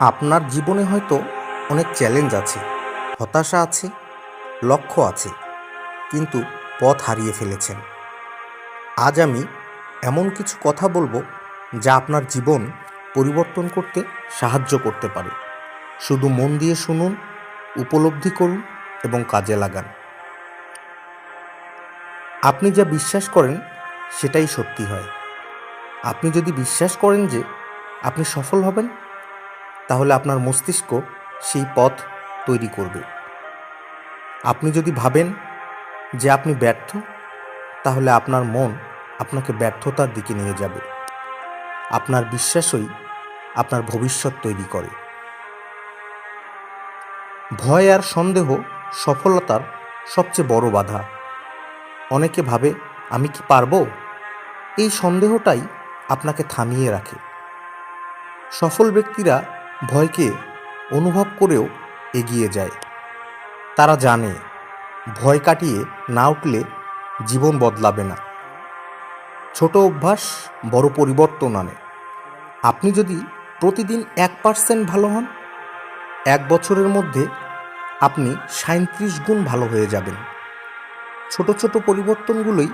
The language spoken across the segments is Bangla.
আপনার জীবনে হয়তো অনেক চ্যালেঞ্জ আছে, হতাশা আছে, লক্ষ্য আছে, কিন্তু পথ হারিয়ে ফেলেছেন। আজ আমি এমন কিছু কথা বলব যা আপনার জীবন পরিবর্তন করতে সাহায্য করতে পারে। শুধু মন দিয়ে শুনুন, উপলব্ধি করুন এবং কাজে লাগান। আপনি যা বিশ্বাস করেন, সেটাই সত্যি হয়। আপনি যদি বিশ্বাস করেন যে আপনি সফল হবেন তাহলে আপনার মস্তিষ্ক সেই পথ তৈরি করবে। আপনি যদি ভাবেন যে আপনি ব্যর্থ, তাহলে আপনার মন আপনাকে ব্যর্থতার দিকে নিয়ে যাবে। আপনার বিশ্বাসই আপনার ভবিষ্যৎ তৈরি করে। ভয় আর সন্দেহ সফলতার সবচেয়ে বড় বাধা। অনেকে ভাবে, আমি কি পারব? এই সন্দেহটাই আপনাকে থামিয়ে রাখে। সফল ব্যক্তিরা ভয়কে অনুভব করেও এগিয়ে যায়। তারা জানে, ভয় কাটিয়ে না উঠলে জীবন বদলাবে না। ছোট অভ্যাস বড় পরিবর্তন আনে। আপনি যদি প্রতিদিন এক পার্সেন্ট ভালো হন, এক বছরের মধ্যে আপনি সাঁত্রিশ গুণ ভালো হয়ে যাবেন। ছোট ছোট পরিবর্তনগুলোই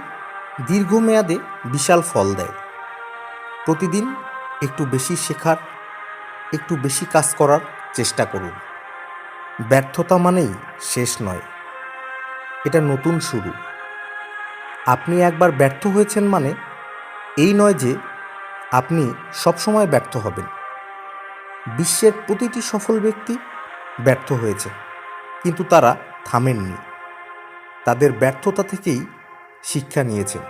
দীর্ঘমেয়াদে বিশাল ফল দেয়। প্রতিদিন একটু বেশি শেখার একটু বেশি কাজ করার চেষ্টা করুন। ব্যর্থতা মানেই শেষ নয়। এটা নতুন শুরু। আপনি একবার ব্যর্থ হয়েছেন মানে এই নয় যে আপনি সবসময় ব্যর্থ হবেন। বিশ্বের প্রতিটি সফল ব্যক্তি ব্যর্থ হয়েছে, কিন্তু তারা থামেননি। তাদের ব্যর্থতা থেকেই শিক্ষা নিয়েছেন।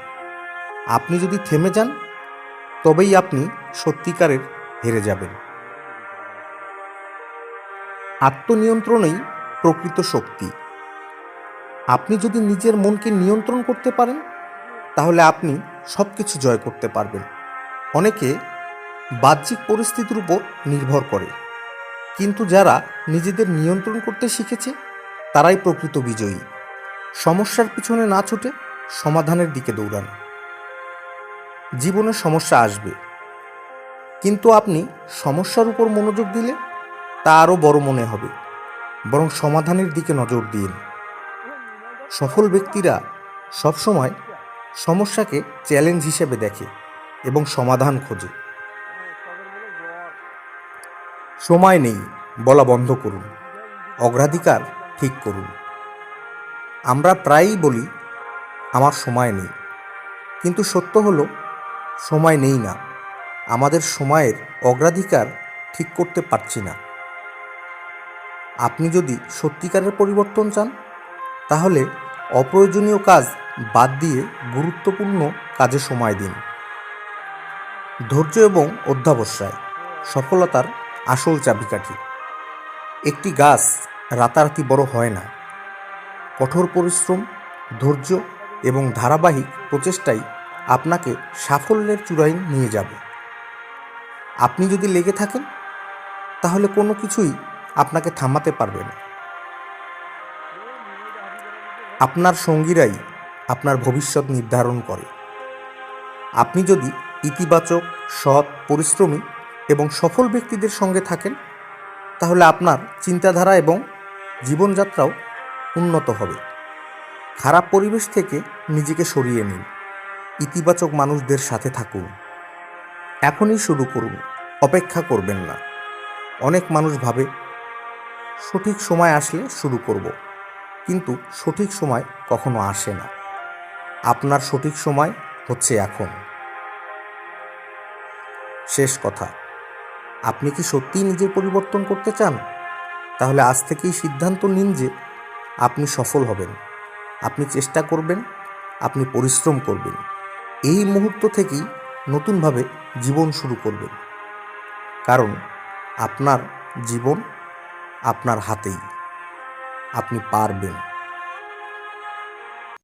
আপনি যদি থেমে যান, তবেই আপনি সত্যিকারের হেরে যাবেন। আত্মনিয়ন্ত্রণই প্রকৃত শক্তি। আপনি যদি নিজের মনকে নিয়ন্ত্রণ করতে পারেন, তাহলে আপনি সব কিছু জয় করতে পারবেন। অনেকে বাহ্যিক পরিস্থিতির উপর নির্ভর করে। কিন্তু যারা নিজেদের নিয়ন্ত্রণ করতে শিখেছে, তারাই প্রকৃত বিজয়ী। সমস্যার পিছনে না ছুটে সমাধানের দিকে দৌড়ান। জীবনে সমস্যা আসবে। কিন্তু আপনি সমস্যার উপর মনোযোগ দিলে তা আরও বড় মনে হবে। বরং সমাধানের দিকে নজর দিন। সফল ব্যক্তিরা সবসময় সমস্যাকে চ্যালেঞ্জ হিসেবে দেখে এবং সমাধান খোঁজে। সময় নেই, বলা বন্ধ করুন। অগ্রাধিকার ঠিক করুন। আমরা প্রায়ই বলি, আমার সময় নেই। কিন্তু সত্য হলো, সময় নেই না। আমাদের সময়ের অগ্রাধিকার ঠিক করতে পারছি না। আপনি যদি সত্যিকারের পরিবর্তন চান, তাহলে অপ্রয়োজনীয় কাজ বাদ দিয়ে গুরুত্বপূর্ণ কাজে সময় দিন। ধৈর্য এবং অধ্যাবসায় সফলতার আসল চাবিকাঠি। একটি গাছ রাতারাতি বড় হয় না। কঠোর পরিশ্রম, ধৈর্য এবং ধারাবাহিক প্রচেষ্টাই আপনাকে সাফল্যের চূড়ায় নিয়ে যাবে। আপনি যদি লেগে থাকেন, তাহলে কোনো কিছুই আপনাকে থামাতে পারবে না। আপনার সঙ্গীরাই আপনার ভবিষ্যৎ নির্ধারণ করে। আপনি যদি ইতিবাচক, সৎ, পরিশ্রমী এবং সফল ব্যক্তিদের সঙ্গে থাকেন, তাহলে আপনার চিন্তাধারা এবং জীবনযাত্রাও উন্নত হবে। খারাপ পরিবেশ থেকে নিজেকে সরিয়ে নিন। ইতিবাচক মানুষদের সাথে থাকুন। এখনই শুরু করুন। অপেক্ষা করবেন না। অনেক মানুষ ভাবে সঠিক সময় আসলে শুরু করব। কিন্তু সঠিক সময় কখনো আসে না। আপনার সঠিক সময় হচ্ছে এখন। শেষ কথা, আপনি কি সত্যিই নিজের পরিবর্তন করতে চান? তাহলে আজ থেকেই সিদ্ধান্ত নিন যে আপনি সফল হবেন। আপনি চেষ্টা করবেন, আপনি পরিশ্রম করবেন। এই মুহূর্ত থেকেই নতুনভাবে জীবন শুরু করবেন। কারণ আপনার জীবন আপনার হাতেই। আপনি পারবেন।